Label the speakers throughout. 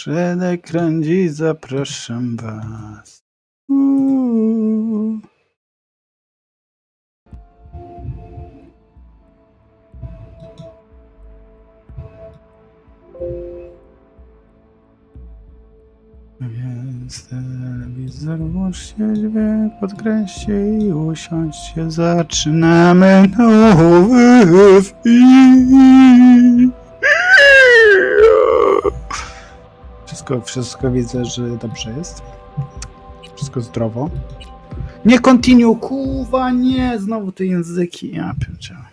Speaker 1: Przed ekran zapraszam was. Uuu. Więc telewizor włączcie dźwięk, podkreślcie i usiądźcie. Zaczynamy nowy film. Wszystko, wszystko widzę, że dobrze jest. Wszystko zdrowo. Nie continue, kuwa, nie, znowu te języki, ja pierdzielę.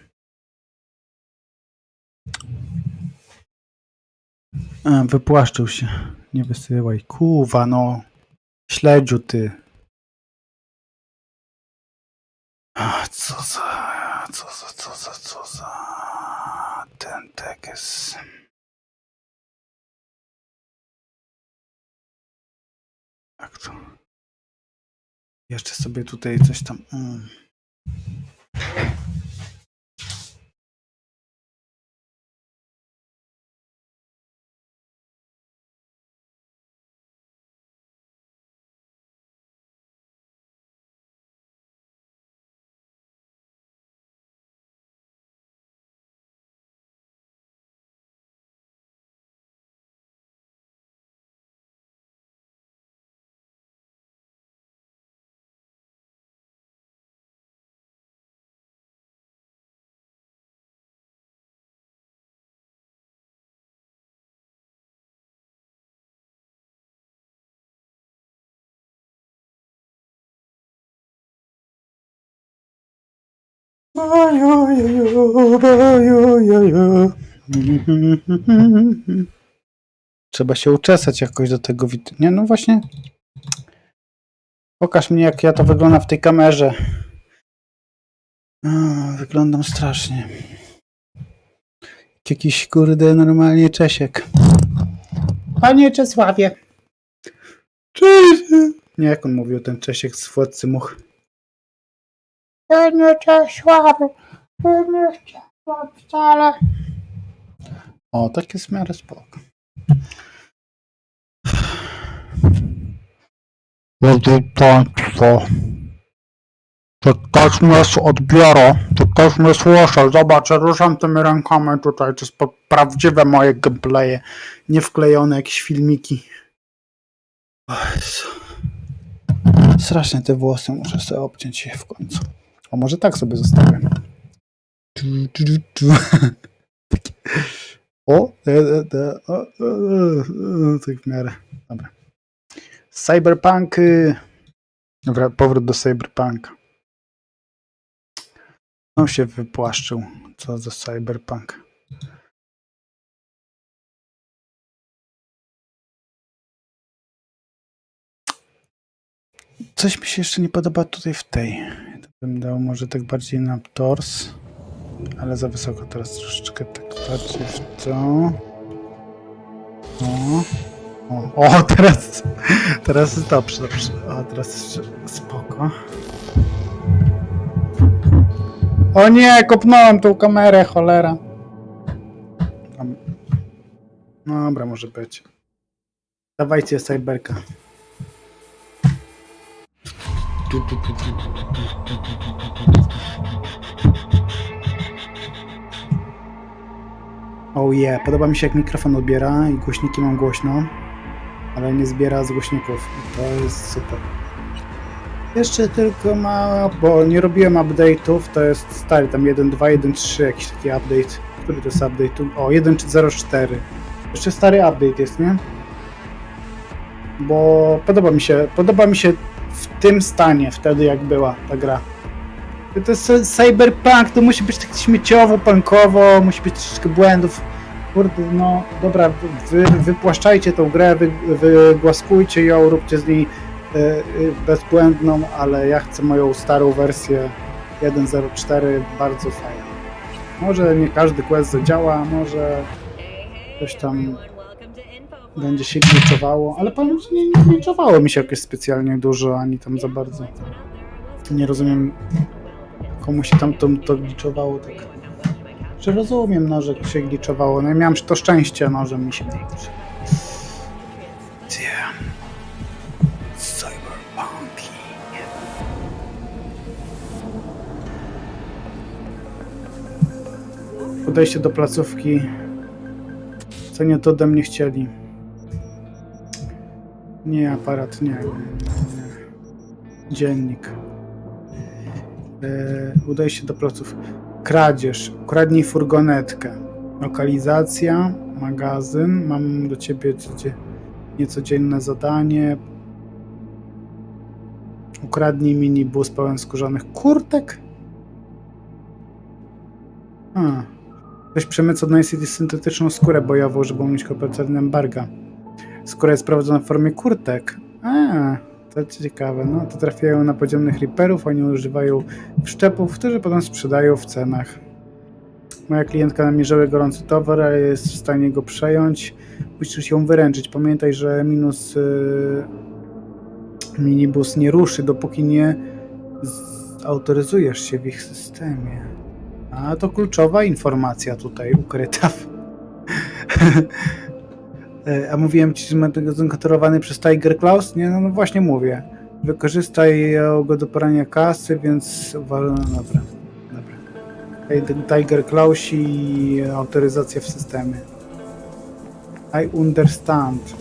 Speaker 1: Wypłaszczył się. Nie wysyłaj. Kuwa, no. Śledziu ty. Co za, co za, co za, co za. Ten tekst. Jak to? Jeszcze sobie tutaj coś tam. Mm. Trzeba się uczesać jakoś do tego wid... Nie, no właśnie. Pokaż mi, jak ja to wygląda w tej kamerze. Wyglądam strasznie. Jak Jakiś kurde normalnie Czesiek. Panie Czesławie. Cześć. Nie, jak on mówił, ten Czesiek z Władcy Much. Panie Czesławie. Nie chciałam wcale. O, tak jest w miarę spoko. Drodzy Państwo, to ktoś mnie odbiera, to ktoś mnie słyszy. Zobacz, ruszam tymi rękami tutaj, to jest po- prawdziwe moje gameplaye, nie wklejone jakieś filmiki. Strasznie te włosy, muszę sobie obciąć je w końcu. A może tak sobie zostawię. O, tak w miarę. Dobra. Cyberpunk. y. Dobra, powrót do Cyberpunka. On się wypłaszczył. Co za Cyberpunk. Coś mi się jeszcze nie podoba tutaj w tej. Bym dał może tak bardziej na tors. Ale za wysoko teraz troszeczkę tak bardziej w to. O. O, o teraz, teraz jest dobrze, dobrze. O, teraz jeszcze spoko. O nie, kopnąłem tą kamerę, cholera. Dobra, może być. Dawajcie cyberka. Oh yeah, podoba mi się jak mikrofon odbiera i głośniki mam głośno, ale nie zbiera z głośników. To jest super. Jeszcze tylko mało, bo nie robiłem update'ów, to jest stary, tam 1.2, 1.3 jakiś taki update. Który to jest update? O, 1.04. Jeszcze stary update jest, nie? Bo podoba mi się, podoba mi się w tym stanie, wtedy jak była ta gra. To jest cyberpunk, to musi być tak śmieciowo, punkowo, musi być troszeczkę błędów. Kurde, no dobra, wy, wypłaszczajcie tą grę, wy, wygłaskujcie ją, róbcie z niej e, e, bezbłędną, ale ja chcę moją starą wersję 1.04, bardzo fajną. Może nie każdy quest zadziała, może coś tam będzie się gliczowało, ale powiem, że nie, nie gliczowało mi się jakieś specjalnie dużo, ani tam za bardzo. Nie rozumiem, komu się tam to, to gliczowało tak. Czy rozumiem, no, że się gliczowało. No i miałem to szczęście, no, że mi się gliczy. Yeah. Podejście do placówki. Co nie to ode mnie chcieli. Nie, aparat, nie. nie, nie. Dziennik. E, udaj się do placów. Kradzież. Ukradnij furgonetkę. Lokalizacja. Magazyn. Mam do ciebie codzie- niecodzienne zadanie. Ukradnij minibus pełen skórzanych kurtek. A. Ktoś przemyca od Night City syntetyczną skórę bojową, żeby uniknąć kompletnego embarga. Skóra jest prowadzona w formie kurtek. A, to ciekawe. No, to trafiają na podziemnych Reaperów, oni używają wszczepów, które potem sprzedają w cenach. Moja klientka namierzyła gorący towar, ale jest w stanie go przejąć. Musisz ją wyręczyć. Pamiętaj, że minus yy, minibus nie ruszy, dopóki nie autoryzujesz się w ich systemie. A to kluczowa informacja tutaj ukryta. E, A mówiłem ci, że magazyn kontrolowany przez Tiger Claws? Nie, no, no właśnie mówię. Wykorzystaj go do porania kasy, więc uważam, no dobra. dobra. Tiger Claws i autoryzacja w systemie. I understand.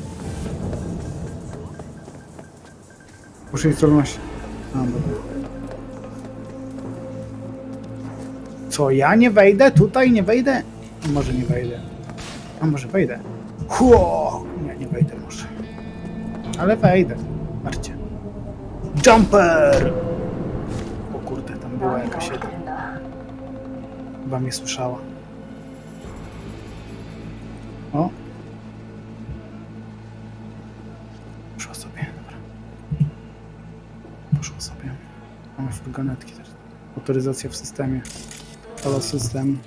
Speaker 1: Muszę. A, dobra. Co, ja nie wejdę? Tutaj nie wejdę? Może nie wejdę. A może wejdę? Chło! Nie, nie wejdę może. Ale wejdę. Marcie. Jumper! O kurde, tam była jakaś jedna. Chyba mnie słyszała. O! Poszła sobie, dobra. Poszła sobie. Mamy furgonetki też. Autoryzacja w systemie. Halo system.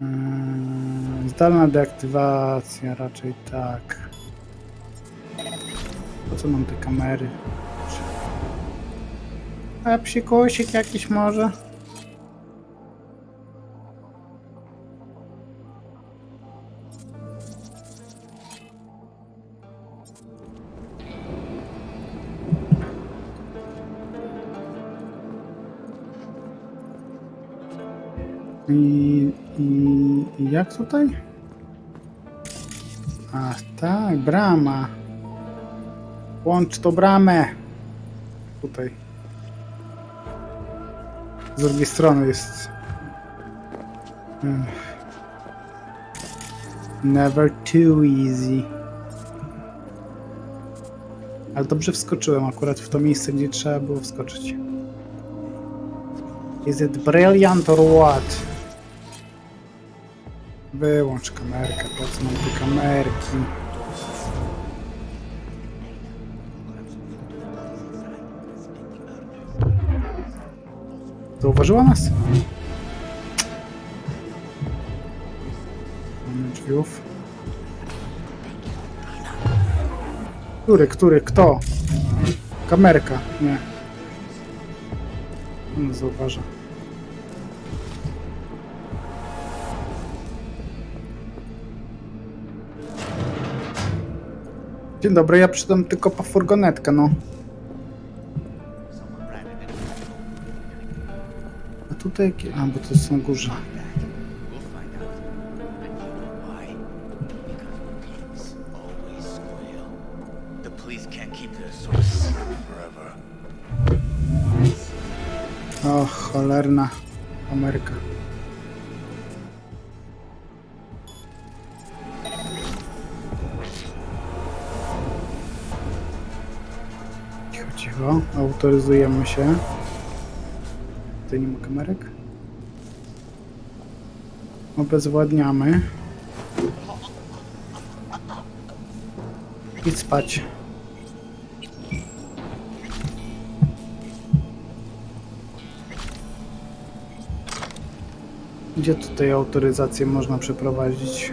Speaker 1: Yy, Zdalna deaktywacja, raczej tak. Po co mam te kamery? A psikusik jakiś może? I, i, jak tutaj? A tak, brama. Łącz to bramę. Tutaj. Z drugiej strony jest. Never too easy. Ale dobrze wskoczyłem akurat w to miejsce, gdzie trzeba było wskoczyć. Is it brilliant or what? Wyłącz kamerkę, po co mam te kamerki? Zauważyła nas? Mamy drzwiów. Który, który, kto? Kamerka, nie. Nie zauważa. Dzień dobry, ja przyszedłem tylko po furgonetkę, no. A tutaj jakie... A, bo to jest na górze.
Speaker 2: We'll find out.
Speaker 1: Cicho. Autoryzujemy się. Tutaj nie ma kamerek. Obezwładniamy. I spać. Gdzie tutaj autoryzację można przeprowadzić?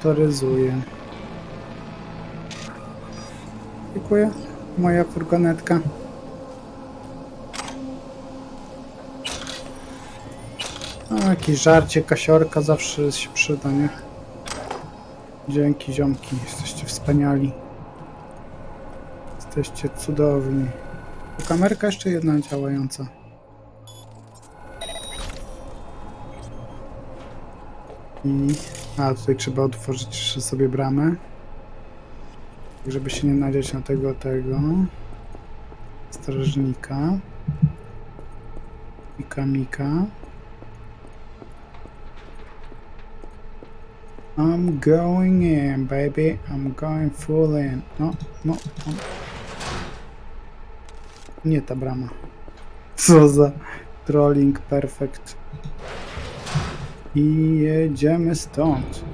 Speaker 1: Autoryzuję. Dziękuję. Moja furgonetka. No, jakieś żarcie, kasiorka zawsze się przyda, nie? Dzięki ziomki, jesteście wspaniali. Jesteście cudowni. Kamerka jeszcze jedna działająca. I... A, tutaj trzeba otworzyć sobie bramę. Żeby się nie nadziać na tego, tego. Strażnika. Mika, Mika. I'm going in, baby. I'm going full in. No, no, no. Nie ta brama. Co za trolling perfect. I jedziemy stąd.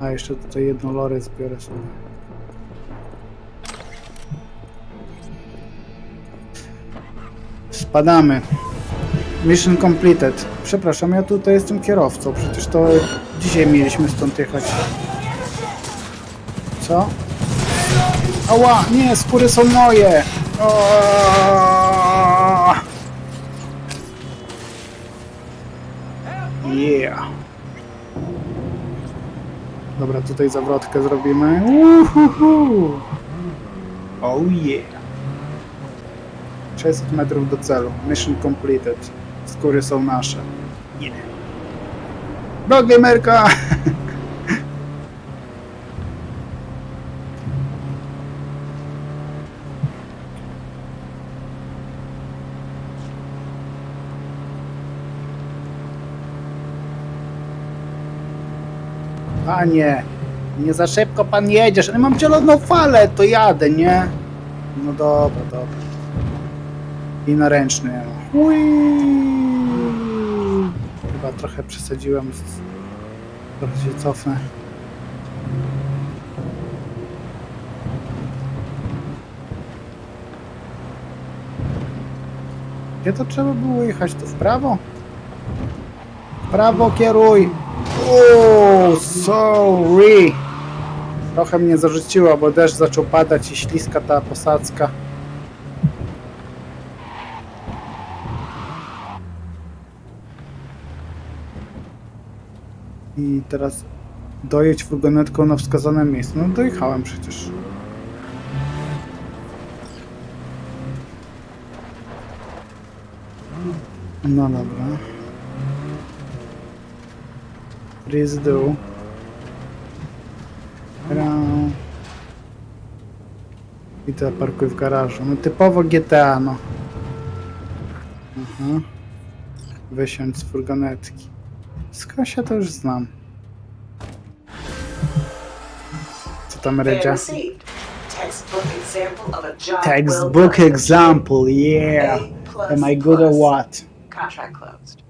Speaker 1: A jeszcze tutaj jedną lorę zbiorę sobie. Spadamy. Mission completed. Przepraszam, ja tutaj jestem kierowcą. Przecież to dzisiaj mieliśmy stąd jechać. Co? Ała! Nie, skóry są moje! O! Yeah! Dobra, tutaj zawrotkę zrobimy. Uhuhu. Oh yeah! 600 metrów do celu. Mission completed. Skóry są nasze. Yeah. Gamerka! Panie, nie za szybko pan jedziesz. Ale mam zieloną falę, to jadę, nie? No dobra, dobra. I na ręczny. Chyba trochę przesadziłem. Trochę się cofnę. Gdzie to trzeba było jechać? Tu w prawo? W prawo kieruj! Sorry! Trochę mnie zarzuciło, bo deszcz zaczął padać i śliska ta posadzka. I teraz dojedź furgonetką na wskazane miejsce. No dojechałem przecież. No dobra. Do. Ra- I to parkuj w garażu. No typowo GTA, no. Aha. Wysiądź z furgonetki. Skąd się to już znam. Co tam Redzia?
Speaker 3: textbook example
Speaker 1: yeah. Am I good or what?
Speaker 3: Contract closed.